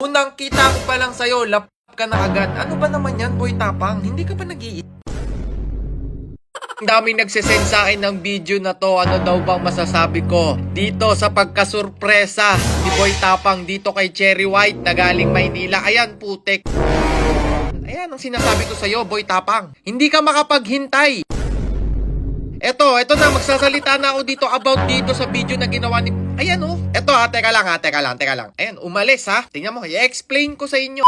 Unang kita ko pa lang sa'yo, lap ka na agad. Ano ba naman yan, boy tapang? Hindi ka ba nag Ang daming nagsisend sa akin ng video na to. Ano daw bang masasabi ko? Dito sa pagkasurpresa ni Boy Tapang dito kay Cherry White na galing Maynila. Ayan, putek. Ayan ang sinasabi ko sa'yo, Boy Tapang. Hindi ka makapaghintay. Eto, eto na, magsasalita na ako dito about dito sa video na ginawa ni... Ayan oh. Eto ha, teka lang ha, teka lang, teka lang. Ayan, umalis ha. Tingnan mo, i-explain ko sa inyo.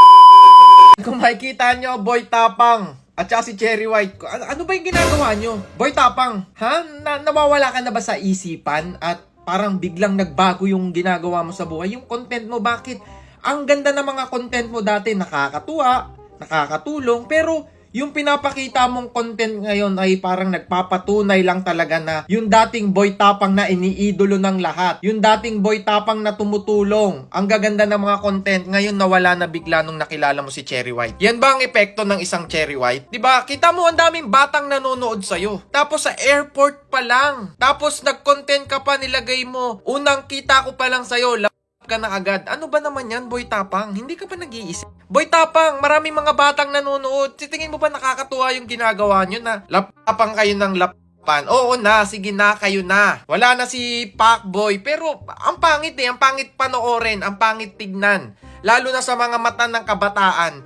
Kung makikita nyo, Boy Tapang, at saka si Cherry White, ano, ano ba yung ginagawa nyo? Boy Tapang, ha? Na, nawawala ka na ba sa isipan at parang biglang nagbago yung ginagawa mo sa buhay? Yung content mo, bakit? Ang ganda ng mga content mo dati, nakakatuwa, nakakatulong, pero yung pinapakita mong content ngayon ay parang nagpapatunay lang talaga na yung dating boy tapang na iniidolo ng lahat. Yung dating boy tapang na tumutulong. Ang gaganda ng mga content ngayon nawala na bigla nung nakilala mo si Cherry White. Yan ba ang epekto ng isang Cherry White? 'Di ba? Kita mo ang daming batang nanonood sa'yo. Tapos sa airport pa lang. Tapos nag-content ka pa nilagay mo. Unang kita ko pa lang sa'yo, ka na agad. Ano ba naman yan, Boy Tapang? Hindi ka ba nag-iisip? Boy Tapang, maraming mga batang nanonood. Tingin mo ba nakakatuwa yung ginagawa nyo na lapapang kayo ng lapan? Oo na, sige na, kayo na. Wala na si Pacboy. Pero ang pangit eh, ang pangit panoorin, ang pangit tignan. Lalo na sa mga mata ng kabataan.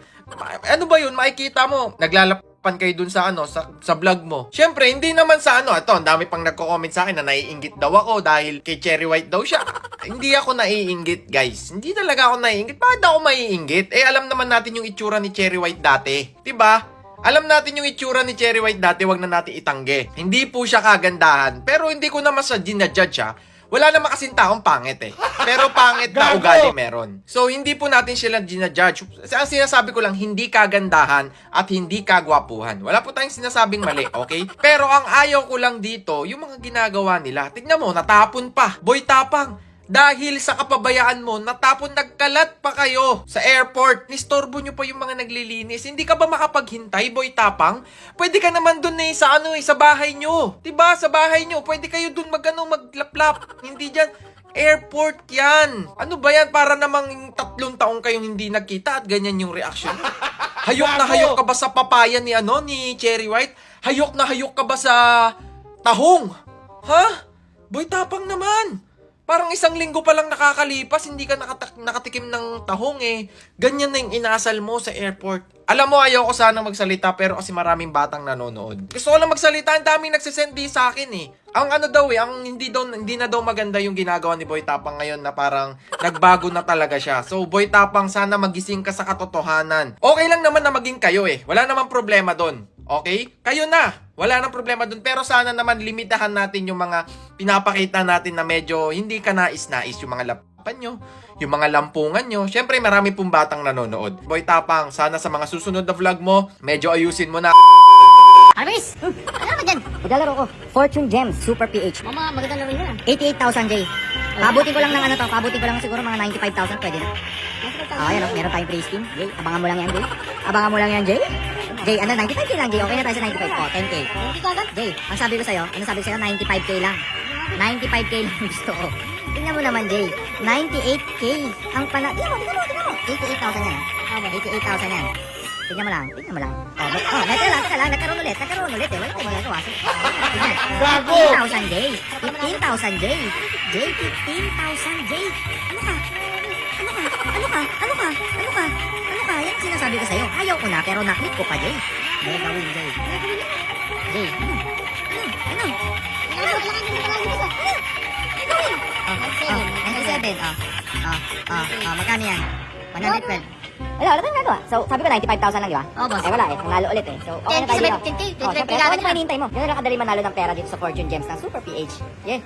Ano ba yun? Makikita mo, naglalapan kayo dun sa ano, sa, sa vlog mo. Syempre, hindi naman sa ano, ito, ang dami pang nagko-comment sa akin na naiinggit daw ako dahil kay Cherry White daw siya. hindi ako naiinggit, guys. Hindi talaga ako naiinggit. Bakit ako maiinggit? Eh, alam naman natin yung itsura ni Cherry White dati. 'Di ba? Alam natin yung itsura ni Cherry White dati, wag na natin itangge. Hindi po siya kagandahan, pero hindi ko naman sa ginajudge ha. Wala naman kasing taong pangit eh. Pero pangit na ugali meron. So, hindi po natin sila ginajudge. Ang sinasabi ko lang, hindi kagandahan at hindi kagwapuhan. Wala po tayong sinasabing mali, okay? Pero ang ayaw ko lang dito, yung mga ginagawa nila. Tignan mo, natapon pa. Boy tapang. Dahil sa kapabayaan mo, natapon nagkalat pa kayo sa airport. Nistorbo nyo pa yung mga naglilinis. Hindi ka ba makapaghintay, boy tapang? Pwede ka naman dun eh, sa ano eh, sa bahay nyo. 'Di ba Sa bahay nyo. Pwede kayo dun magano maglaplap. Hindi dyan. Airport yan. Ano ba yan? Para namang tatlong taong kayong hindi nagkita at ganyan yung reaction. Hayok na hayok ka ba sa papaya ni ano, ni Cherry White? Hayok na hayok ka ba sa tahong? Ha? Boy tapang naman. Parang isang linggo pa lang nakakalipas, hindi ka nakata- nakatikim ng tahong eh. Ganyan na yung inasal mo sa airport. Alam mo, ayoko sana magsalita pero kasi maraming batang nanonood. Gusto ko lang magsalita, ang daming nagsisend sa akin eh. Ang ano daw eh, ang hindi, daw, hindi na daw maganda yung ginagawa ni Boy Tapang ngayon na parang nagbago na talaga siya. So Boy Tapang, sana magising ka sa katotohanan. Okay lang naman na maging kayo eh. Wala namang problema doon. Okay? Kayo na. Wala nang problema dun. Pero sana naman limitahan natin yung mga pinapakita natin na medyo hindi ka nais-nais yung mga lapan nyo, yung mga lampungan nyo. Siyempre, marami pong batang nanonood. Boy Tapang, sana sa mga susunod na vlog mo, medyo ayusin mo na. Arbis! Ano ba dyan? Maglalaro ko. Fortune Gems, Super PH. Mama, magandang laro yan. 88,000 J. Pabutin ko lang ng ano to, pabutin ko lang siguro mga 95,000 pwede na. Ah, yan oh, meron tayong free skin. Jay, abangan mo lang yan, Jay. Abangan mo lang yan, Jay. Jay, ano, 95k lang, Jay. Okay na tayo sa 95. Oh, 10k. Hindi ka agad? Jay, ang sabi ko sa'yo, ano sabi ko sa'yo, 95k lang. 95k lang gusto ko. Tingnan mo naman, Jay. 98k ang pala... Tingnan mo, tingnan mo, tingnan mo. 88,000 yan. ah. 88,000 yan. Tingnan mo lang, tingnan mo lang. Oh, but, oh, teka lang, teka lang, nagkaroon ulit, nagkaroon ulit eh. Wala tayong magagawa. Tingnan. 15,000 J. 15,000 J. J, 15,000 J. Ano ka? Ano ka? Ano ka? Ano ka? Ano ka? Ano sinasabi ko sa'yo. Ayaw ko na, pero naklik ko pa, J. Mega win, J. J, ano? Ano? Ano? Ano? Ano? Mega win. Oh, oh, 97. Oh, oh, oh, oh, magkano yan? 112. Wala, wala tayong nagawa. So, sabi ko 95,000 lang, di ba? Oo, boss. Eh, wala eh. Nanalo ulit eh. So, okay na 10K tayo dito. 10K, Oh, 25K syempre, agad ano pa na. hinihintay mo? Ganun lang kadali manalo ng pera dito sa Fortune Gems ng Super PH. Yeah.